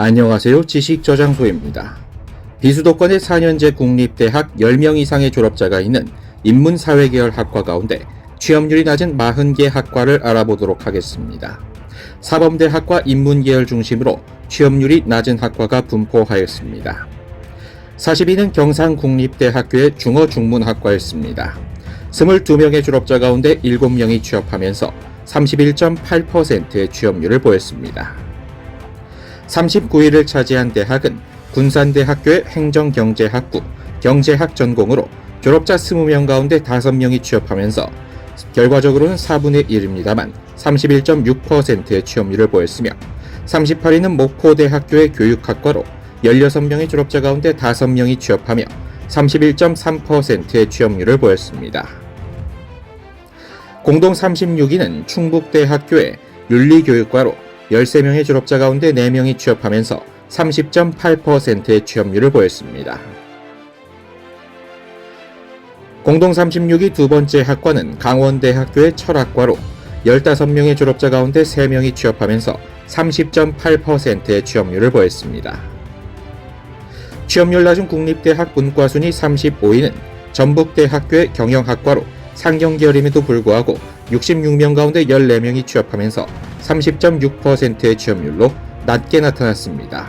안녕하세요. 지식 저장소입니다. 비수도권의 4년제 국립대학 10명 이상의 졸업자가 있는 인문사회계열 학과 가운데 취업률이 낮은 40개 학과를 알아보도록 하겠습니다. 사범대 학과 인문계열 중심으로 취업률이 낮은 학과가 분포하였습니다. 42는 경상국립대학교의 중어중문학과였습니다. 22명의 졸업자 가운데 7명이 취업하면서 31.8%의 취업률을 보였습니다. 39위를 차지한 대학은 군산대학교의 행정경제학부 경제학 전공으로 졸업자 20명 가운데 5명이 취업하면서 결과적으로는 4분의 1입니다만 31.6%의 취업률을 보였으며 38위는 목포대학교의 교육학과로 16명의 졸업자 가운데 5명이 취업하며 31.3%의 취업률을 보였습니다. 공동 36위는 충북대학교의 윤리교육과로 13명의 졸업자 가운데 4명이 취업하면서 30.8%의 취업률을 보였습니다. 공동 36위 두 번째 학과는 강원대학교의 철학과로 15명의 졸업자 가운데 3명이 취업하면서 30.8%의 취업률을 보였습니다. 취업률 낮은 국립대학 문과순위 35위는 전북대학교의 경영학과로 상경계열임에도 불구하고 66명 가운데 14명이 취업하면서 30.6%의 취업률로 낮게 나타났습니다.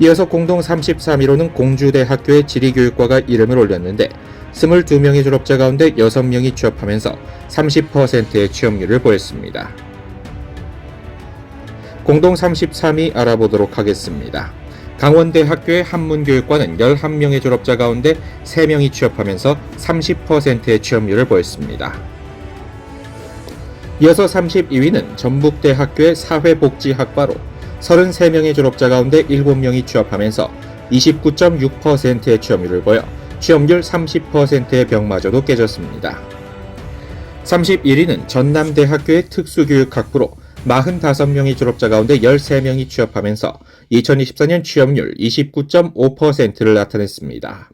이어서 공동 33위로는 공주대 학교의 지리교육과가 이름을 올렸는데 22명의 졸업자 가운데 6명이 취업하면서 30%의 취업률을 보였습니다. 공동 33위 알아보도록 하겠습니다. 강원대 학교의 한문교육과는 11명의 졸업자 가운데 3명이 취업하면서 30%의 취업률을 보였습니다. 이어서 32위는 전북대학교의 사회복지학과로 33명의 졸업자 가운데 7명이 취업하면서 29.6%의 취업률을 보여 취업률 30%의 벽마저도 깨졌습니다. 31위는 전남대학교의 특수교육학부로 45명의 졸업자 가운데 13명이 취업하면서 2024년 취업률 29.5%를 나타냈습니다.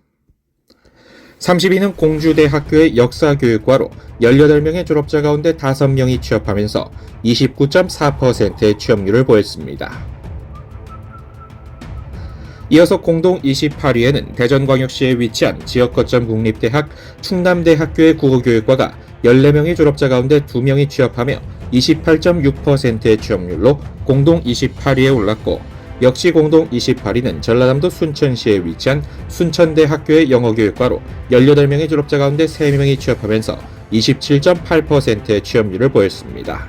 30위는 공주대학교의 역사교육과로 18명의 졸업자 가운데 5명이 취업하면서 29.4%의 취업률을 보였습니다. 이어서 공동 28위에는 대전광역시에 위치한 지역거점 국립대학 충남대학교의 국어교육과가 14명의 졸업자 가운데 2명이 취업하며 28.6%의 취업률로 공동 28위에 올랐고 역시 공동 28위는 전라남도 순천시에 위치한 순천대 학교의 영어교육과로 18명의 졸업자 가운데 3명이 취업하면서 27.8%의 취업률을 보였습니다.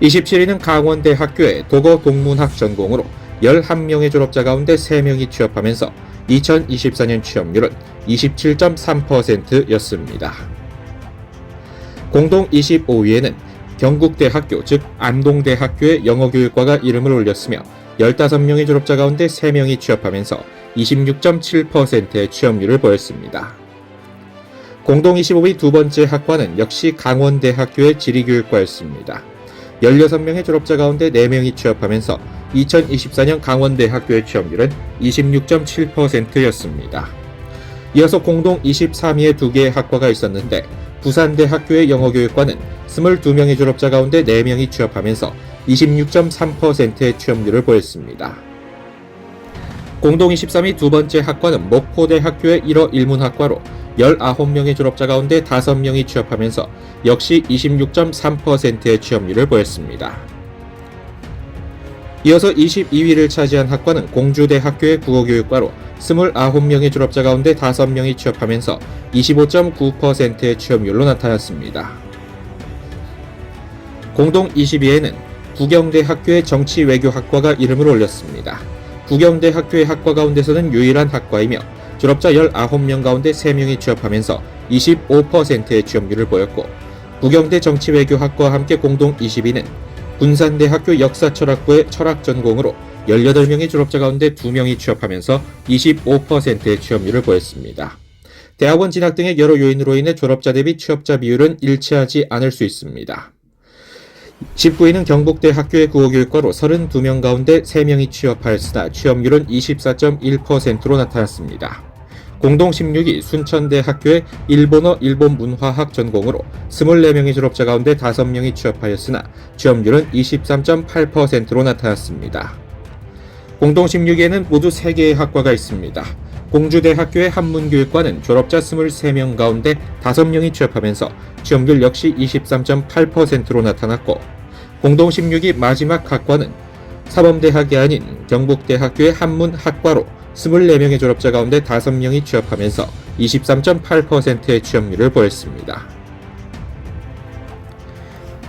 27위는 강원대학교의 도거 동문학 전공으로 11명의 졸업자 가운데 3명이 취업하면서 2024년 취업률은 27.3%였습니다. 공동 25위에는 경국대학교 즉 안동대학교의 영어교육과가 이름을 올렸으며 15명의 졸업자 가운데 3명이 취업하면서 26.7%의 취업률을 보였습니다. 공동 25위 두 번째 학과는 역시 강원대학교의 지리교육과였습니다. 16명의 졸업자 가운데 4명이 취업하면서 2024년 강원대학교의 취업률은 26.7%였습니다. 이어서 공동 23위의 두 개의 학과가 있었는데 부산대학교의 영어교육과는 22명의 졸업자 가운데 4명이 취업하면서 26.3%의 취업률을 보였습니다. 공동 23위 두 번째 학과는 목포대 학교의 1어 일문학과로 19명의 졸업자 가운데 5명이 취업하면서 역시 26.3%의 취업률을 보였습니다. 이어서 22위를 차지한 학과는 공주대 학교의 국어교육과로 29명의 졸업자 가운데 5명이 취업하면서 25.9%의 취업률로 나타났습니다. 공동 22위에는 부경대 학교의 정치 외교 학과가 이름을 올렸습니다. 부경대 학교의 학과 가운데서는 유일한 학과이며 졸업자 19명 가운데 3명이 취업하면서 25%의 취업률을 보였고 부경대 정치외교학과와 함께 공동 20위는 군산대학교 역사철학부의 철학 전공으로 18명의 졸업자 가운데 2명이 취업하면서 25%의 취업률을 보였습니다. 대학원 진학 등의 여러 요인으로 인해 졸업자 대비 취업자 비율은 일치하지 않을 수 있습니다. 19위는 경북대 학교의 국어교육과로 32명 가운데 3명이 취업하였으나 취업률은 24.1%로 나타났습니다. 공동 16위 순천대 학교의 일본어 일본 문화학 전공으로 24명의 졸업자 가운데 5명이 취업하였으나 취업률은 23.8%로 나타났습니다. 공동 16위에는 모두 3개의 학과가 있습니다. 공주대학교의 한문교육과는 졸업자 23명 가운데 5명이 취업하면서 취업률 역시 23.8%로 나타났고 공동 16위 마지막 학과는 사범대학이 아닌 경북대학교의 한문학과로 24명의 졸업자 가운데 5명이 취업하면서 23.8%의 취업률을 보였습니다.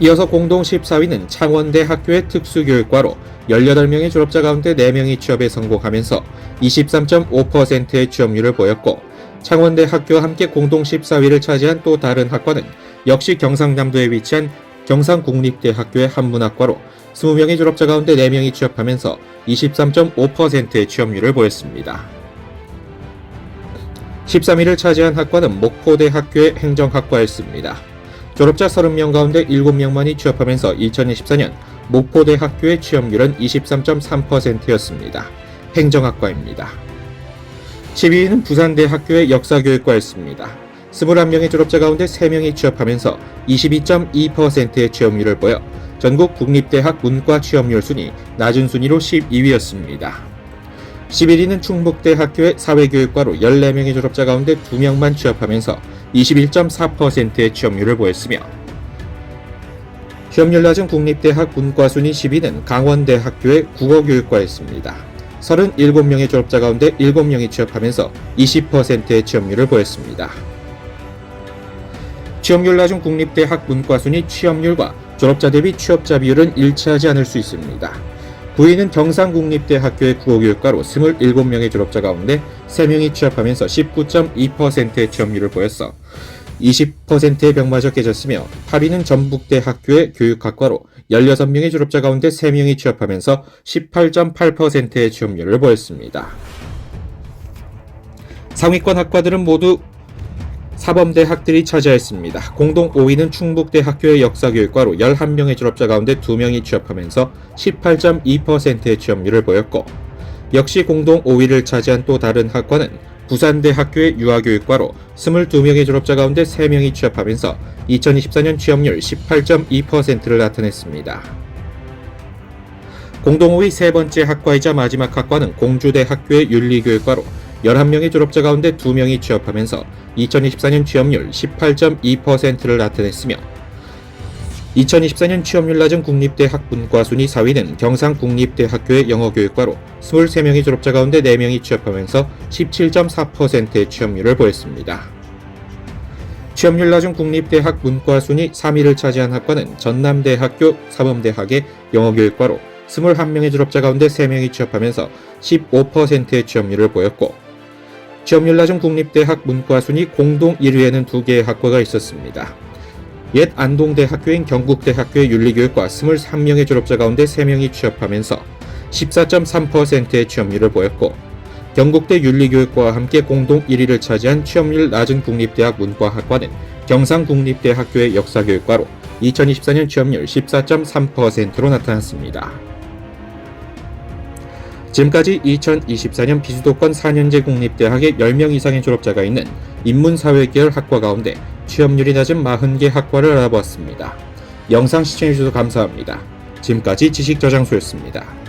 이어서 공동 14위는 창원대 학교의 특수교육과로 18명의 졸업자 가운데 4명이 취업에 성공하면서 23.5%의 취업률을 보였고 창원대 학교와 함께 공동 14위를 차지한 또 다른 학과는 역시 경상남도에 위치한 경상국립대학교의 한문학과로 20명의 졸업자 가운데 4명이 취업하면서 23.5%의 취업률을 보였습니다. 13위를 차지한 학과는 목포대학교의 행정학과였습니다. 졸업자 30명 가운데 7명만이 취업하면서 2024년 목포대 학교의 취업률은 23.3%였습니다. 행정학과입니다. 12위는 부산대 학교의 역사교육과였습니다. 21명의 졸업자 가운데 3명이 취업하면서 22.2%의 취업률을 보여 전국 국립대학 문과 취업률 순위 낮은 순위로 12위였습니다. 11위는 충북대 학교의 사회교육과로 14명의 졸업자 가운데 2명만 취업하면서 21.4%의 취업률을 보였으며 취업률 낮은 국립대학 문과 순위 10위는 강원대학교의 국어교육과였습니다. 37명의 졸업자 가운데 7명이 취업하면서 20%의 취업률을 보였습니다. 취업률 낮은 국립대학 문과 순위 취업률과 졸업자 대비 취업자 비율은 일치하지 않을 수 있습니다. 9위는 경상국립대학교의 국어교육과로 27명의 졸업자 가운데 3명이 취업하면서 19.2%의 취업률을 보였어 20%의 벽마저 깨졌으며 8위는 전북대 학교의 교육학과로 16명의 졸업자 가운데 3명이 취업하면서 18.8%의 취업률을 보였습니다. 상위권 학과들은 모두 사범대 학들이 차지했습니다. 공동 5위는 충북대 학교의 역사교육과로 11명의 졸업자 가운데 2명이 취업하면서 18.2%의 취업률을 보였고 역시 공동 5위를 차지한 또 다른 학과는 부산대 학교의 유아교육과로 22명의 졸업자 가운데 3명이 취업하면서 2024년 취업률 18.2%를 나타냈습니다. 공동 5위 세 번째 학과이자 마지막 학과는 공주대 학교의 윤리교육과로 11명의 졸업자 가운데 2명이 취업하면서 2024년 취업률 18.2%를 나타냈으며 2024년 취업률 낮은 국립대학 문과 순위 4위는 경상국립대학교의 영어교육과로 23명의 졸업자 가운데 4명이 취업하면서 17.4%의 취업률을 보였습니다. 취업률 낮은 국립대학 문과 순위 3위를 차지한 학과는 전남대학교 사범대학의 영어교육과로 21명의 졸업자 가운데 3명이 취업하면서 15%의 취업률을 보였고 취업률 낮은 국립대학 문과 순위 공동 1위에는 두 개의 학과가 있었습니다. 옛 안동대학교인 경북대학교의 윤리교육과 23명의 졸업자 가운데 3명이 취업하면서 14.3%의 취업률을 보였고 경북대 윤리교육과와 함께 공동 1위를 차지한 취업률 낮은 국립대학 문과학과는 경상국립대학교의 역사교육과로 2024년 취업률 14.3%로 나타났습니다. 지금까지 2024년 비수도권 4년제 국립대학의 10명 이상의 졸업자가 있는 인문사회계열 학과 가운데 취업률이 낮은 40개 학과를 알아보았습니다. 영상 시청해주셔서 감사합니다. 지금까지 지식저장소였습니다.